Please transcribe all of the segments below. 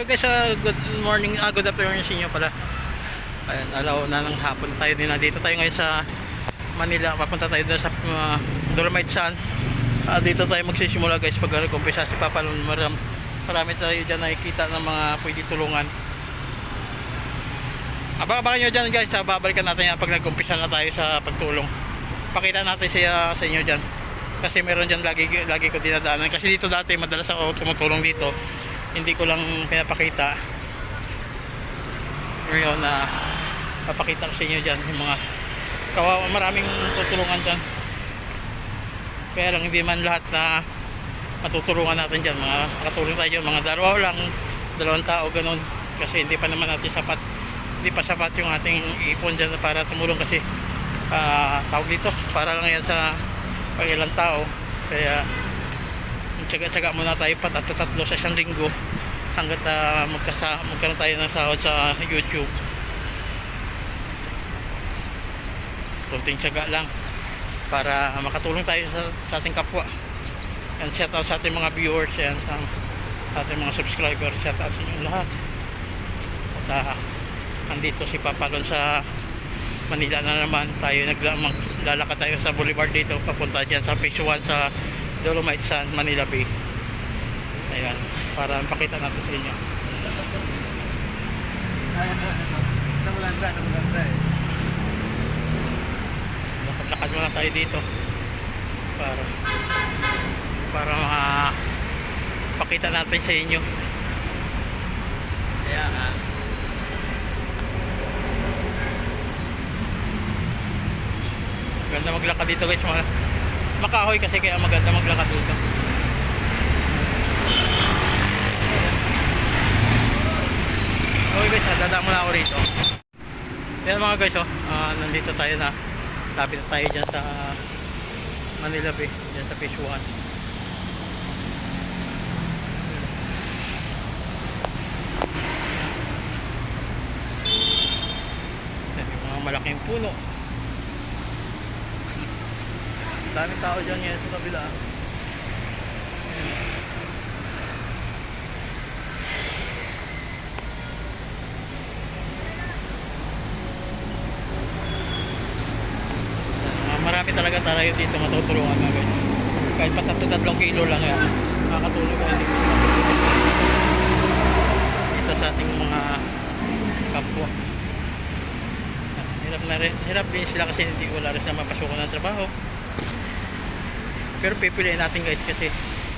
Okay guys, ah, good morning, ah, good afternoon sa inyo pala. Ayan, alaw na ng hapon tayo din. Dito tayo ngayon sa Manila. Papunta tayo doon sa uh, Dolomite Sun. Ah, dito tayo magsisimula guys pag kumpisa si Papa. Maram, marami tayo dyan nakikita ng mga pwede tulungan. Abang-abangan nyo dyan guys. Ah, babalikan natin yan pag nagkumpisa na tayo sa pagtulong. Pakita natin siya sa inyo dyan. Kasi meron dyan lagi, lagi ko dinadaanan. Kasi dito dati madalas ako tumutulong dito. Hindi ko lang pinapakita. Ngayon na papakita ko sa inyo dyan yung mga kawawa maraming tutulungan dyan. Kaya lang hindi man lahat na matutulungan natin dyan. Mga katulong tayo dyan, mga dalawa lang, dalawang tao, ganun. Kasi hindi pa naman natin sapat, hindi pa sapat yung ating ipon dyan para tumulong kasi ah, tawag dito, para lang yan sa pag ilang tao. Kaya tsaga-tsaga muna tayo pa tatlo-tatlo sa isang linggo hanggat uh, magkasa, magkaroon tayo ng sahod sa YouTube. Kunting tsaga lang para makatulong tayo sa, sa ating kapwa. And shout out sa ating mga viewers yan sa, sa ating mga subscribers. Shout out sa inyo lahat. At uh, andito si Papalon sa Manila na naman. Tayo nagla- maglalakad tayo sa boulevard dito papunta dyan sa phase 1 sa Dolomite Sun, Manila Bay. Ayan, para pakita natin sa inyo. Namulanda, namulanda eh. Lakad muna tayo dito para para pakita natin sa inyo. Kaya ah, Maganda maglakad dito guys. Mga, makahoy kasi kaya maganda maglakad dito. Okay guys, ah, dadaan muna ako rito. Yan mga guys, oh, ah, nandito tayo na. Lapit na tayo dyan sa Manila Bay, dyan sa Fish 1. Yan, yung mga malaking puno. Daming tao dyan ngayon sa kabila. Ah, marami talaga tayo dito matutulungan mga guys. Kahit pa tatlo-tatlong kilo lang yan. Makakatulong ka hindi dito sa ating mga kapwa. Hirap na hirap din sila kasi hindi wala rin na mapasukan ng trabaho. Pero pipiliin natin guys kasi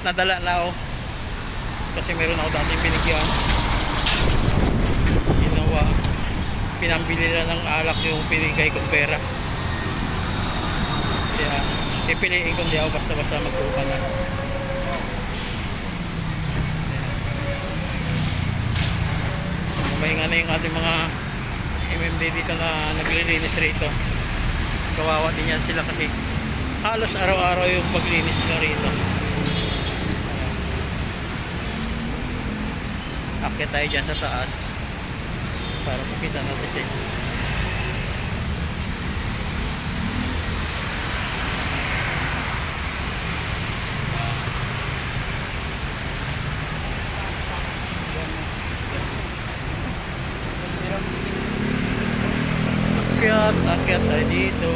nadala na ako. Kasi meron ako dating binigyan. Ginawa. Pinambili na ng alak yung pinigay kong pera. Kaya pipiliin ko hindi ako basta-basta magtulungan na. Mahinga na yung ating mga MMD dito na naglilinis rito. Kawawa din yan sila kasi halos araw-araw yung paglinis nyo rito. Akit tayo dyan sa taas para makita natin siya. Akyat, akyat tayo dito.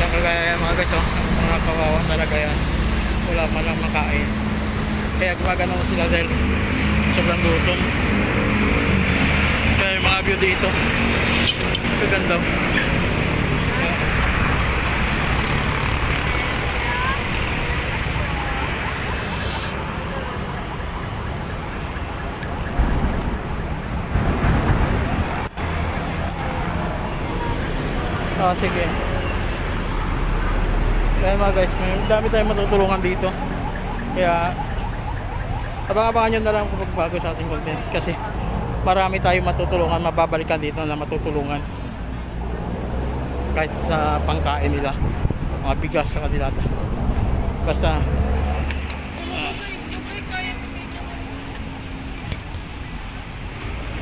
Yan kagaya yan mga guys, oh. mga kawawa talaga yan. Wala man lang makain. Kaya gumagano sila dahil sobrang gutom. Kaya yung mga view dito. Kaganda. Ah, sige. Kaya mga guys, may dami tayong matutulungan dito. Kaya abang-abangan nyo na lang kung magbago sa ating content kasi marami tayong matutulungan, mababalikan dito na matutulungan. Kahit sa pangkain nila, mga bigas sa dilata. Basta ah.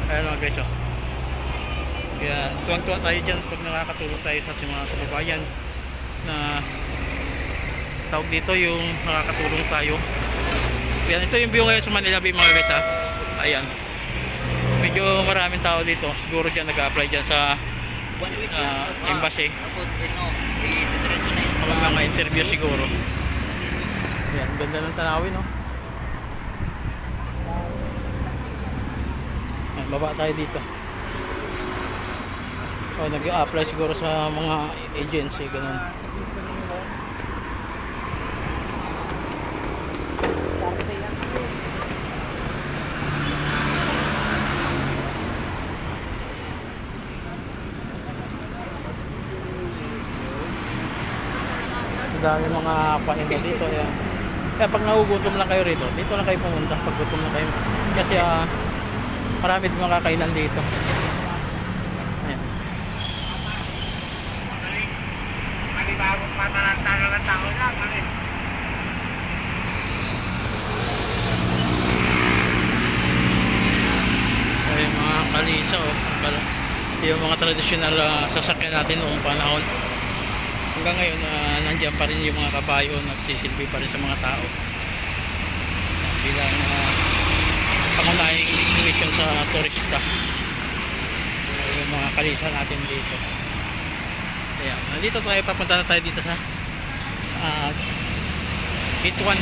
Ayan mga guys, oh. Kaya tuwang-tuwa tayo dyan pag nakakatulong tayo sa ating mga kababayan na tawag dito yung nakakatulong tayo. Yan, ito yung view ngayon sa Manila Bay mga guys ha. Ayan. Medyo maraming tao dito. Siguro dyan nag-apply dyan sa Ah, lang. embassy. Tapos, ano, i-diretso na yun mga sa... mga interview siguro. Ayan, ganda ng tanawin no. Ayan, baba tayo dito. O, nag-apply siguro sa mga agency, ganun. Ang dami mga pahinga dito. Ayan. Kaya pag nagugutom lang kayo rito, dito lang kayo pumunta pag gutom na kayo. Kasi ah, marami mga kainan dito. Ayan. Ay, mga kalisa oh. Yung mga traditional ah, sasakyan natin noong panahon. Hanggang ngayon na nandiyan pa rin yung mga kabayo nagsisilbi pa rin sa mga tao. Bilang uh, pangunahing destination sa turista. Yung mga kalisa natin dito. Ayan, nandito tayo, papunta na tayo dito sa uh, 1. Ayan.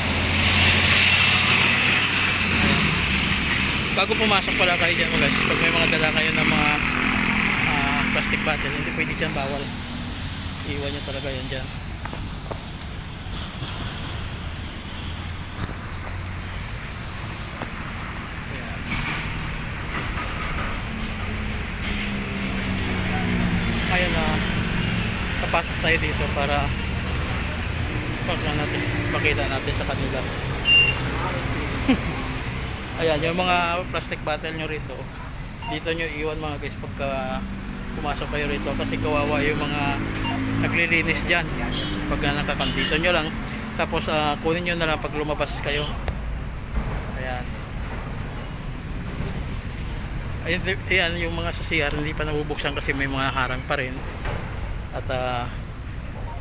Bago pumasok pala kayo dyan guys, pag may mga dala kayo ng mga ah, plastic bottle, hindi pwede dyan bawal. Iwan nyo talaga yan dyan. Ayan. Na kapasok tayo dito para pagka natin, pakita natin sa kanila. Ayan, yung mga plastic bottle nyo rito, dito nyo iwan mga guys pagka pumasok kayo rito kasi kawawa yung mga naglilinis dyan. Pag nakakandito nyo lang. Tapos ah, kunin nyo na lang pag lumabas kayo. Ayan. Ayan, ayan yung mga sa CR hindi pa nabubuksan kasi may mga harang pa rin. At ah,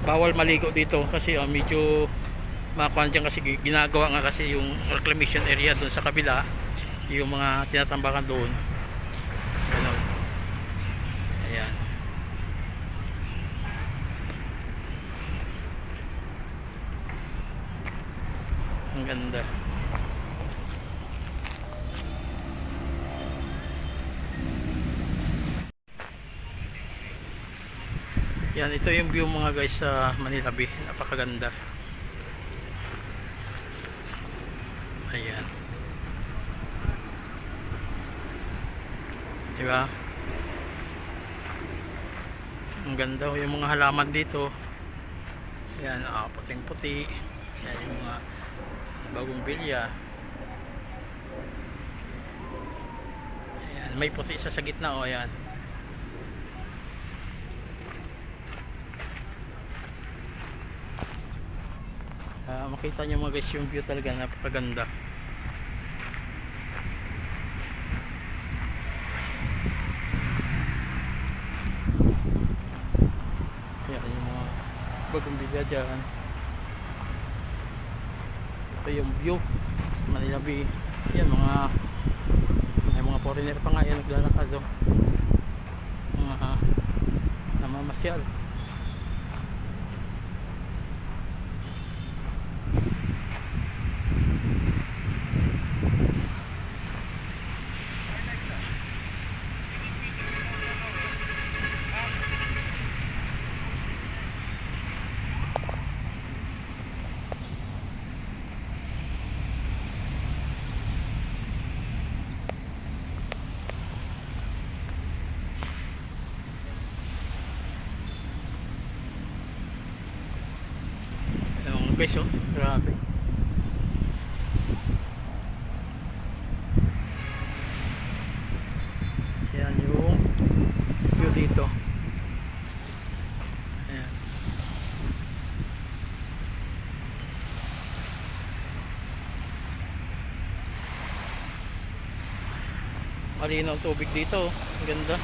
bawal maligo dito kasi ah, medyo makuhan dyan kasi ginagawa nga kasi yung reclamation area doon sa kabila. Yung mga tinatambakan doon Ganun. Ayan. Ang ganda. Yan, ito yung view mga guys sa Manila Bay. Napakaganda. Ayan. Diba? Ang ganda yung mga halaman dito. Ayan, ah, puting puti. Ayan yung mga bagong bilya. Ayan, may puti sa gitna oh, ayan. Ah, makita nyo mga guys yung view talaga napakaganda. Ayan yung mga bagong bilya dyan. Ito yung view sa Manila Bay. Ayan mga may mga foreigner pa nga yan naglalakad oh. Mga uh. Ayan mga guys oh. Grabe. Ayan yung view dito. Ayan. Ang tubig dito. oh. Ang ganda.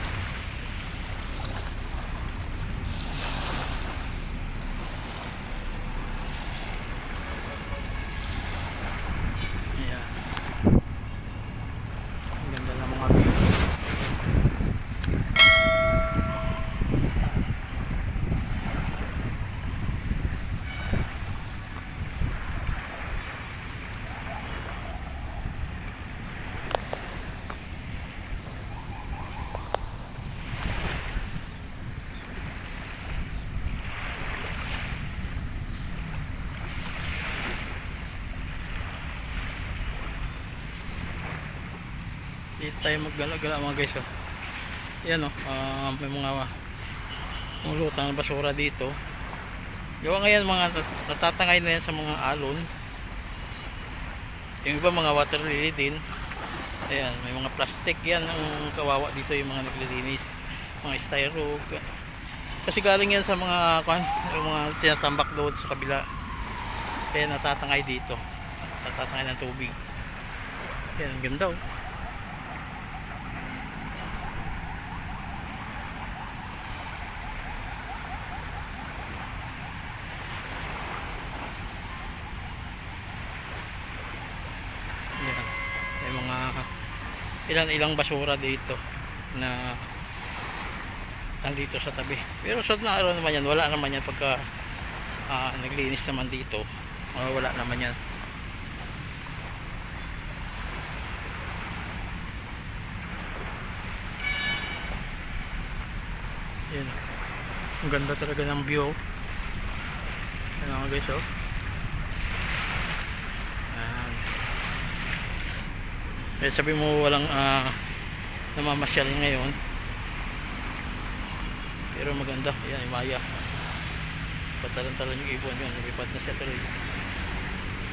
dito tayo maggala-gala mga guys oh. yan oh. Ah, may mga mulutang basura dito. Gawa ngayon mga nat- natatangay na yan sa mga alon. Yung iba mga water lily din. Ayan may mga plastic yan ang kawawa dito yung mga naglilinis. Mga styro kasi galing yan sa mga kwan, yung mga tinatambak doon sa kabila. Kaya natatangay dito. Natatangay ng tubig. Yan ang ganda oh Yan. May mga ilan ilang basura dito na nandito sa tabi. Pero sa na araw naman yan, wala naman yan pagka ah, naglinis naman dito. Ah, wala naman yan. Yan. Ang ganda talaga ng view. Mga guys oh. Eh sabi mo walang ah, namamasyal ngayon. Pero maganda. Yan, maya. Patalan-talan yung ibon yun. Lumipad na siya tuloy.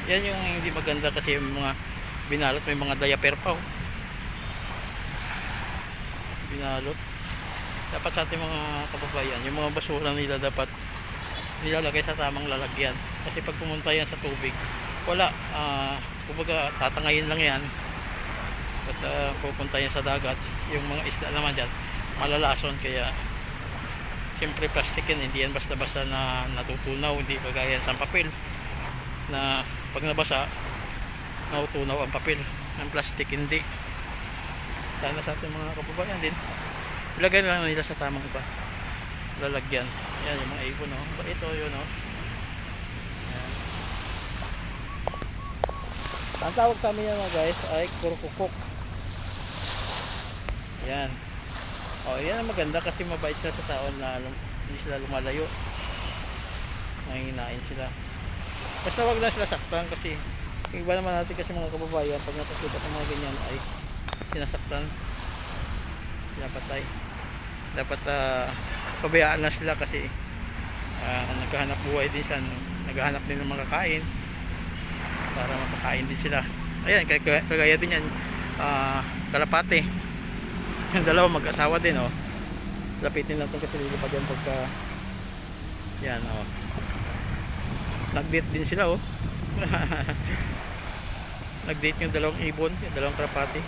Yan yung hindi maganda kasi yung mga binalot. May mga diaper pa oh. Binalot. Dapat sa ating mga kababayan, yung mga basura nila dapat nilalagay sa tamang lalagyan. Kasi pag pumunta yan sa tubig, wala. ah kumbaga, tatangayin lang yan. At ah, pupunta yan sa dagat. Yung mga isda naman dyan, malalason. Kaya, siyempre plastic yan. Hindi yan basta-basta na natutunaw. Hindi kagaya sa papel. Na pag nabasa, natutunaw ang papel. Ang plastic, hindi. Sana sa ating mga kababayan din. Ilagay lang nila sa tamang iba. Lalagyan. Yan yung mga ibon, no? Ito, yun, no? Yan. Ang tawag sa amin yan, guys, ay kurkukuk. Yan. O, yan ang maganda kasi mabait sila sa tao na lum- hindi sila lumalayo. Nanginginain sila. Basta wag lang sila saktan kasi iba naman natin kasi mga kababayan pag nakakita sa mga ganyan ay sinasaktan pinapatay dapat ah, pabayaan na sila kasi ah, naghahanap buhay din siya naghahanap din ng makakain para makakain din sila ayan kag- kag- kagaya din yan ah, kalapate yung dalawa mag-asawa din oh lapitin natin kasi lilipad yan pagka yan oh nag-date din sila oh nag-date yung dalawang ibon yung dalawang kalapate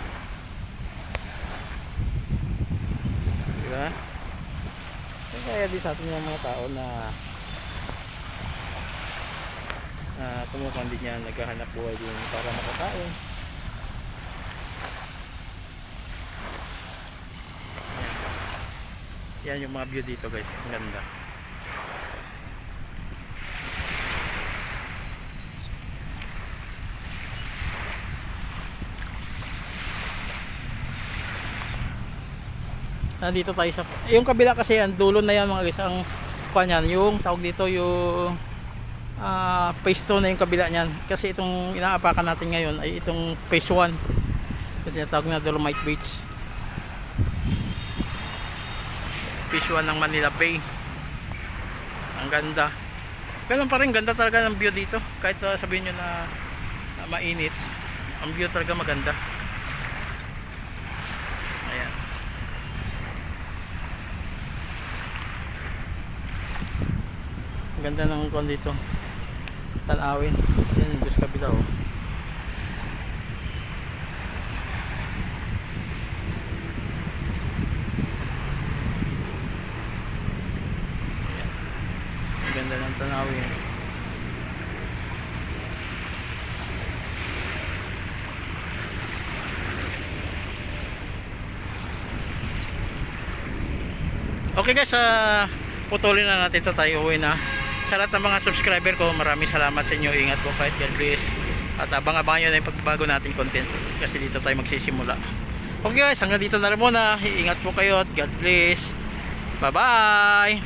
Diba? Kaya din sa atin yung mga tao na na kumukuha din yan, naghahanap buhay din para makakain. Yan. Yung mga view dito guys, ang ganda. nandito tayo sa yung kabila kasi yan dulo na yan mga guys ang kanyan yung tawag dito yung ah phase 2 na yung kabila niyan kasi itong inaapakan natin ngayon ay itong phase 1 kasi tinatawag na Dolomite Beach 1 ng Manila Bay ang ganda ganun pa rin ganda talaga ng view dito kahit uh, sabihin nyo na, na mainit ang view talaga maganda ayan ganda ng kwan dito. Tanawin. Yan yung kabila oh. Ayan. Ang ganda ng tanawin. Okay guys, ah putulin na natin ito tayo uwi na. Sa lahat ng mga subscriber ko, maraming salamat sa inyo. Ingat po kahit God bless. At abang-abangan nyo na yung pagbabago nating content. Kasi dito tayo magsisimula. Okay guys, hanggang dito na rin muna. Ingat po kayo at God bless. Bye-bye!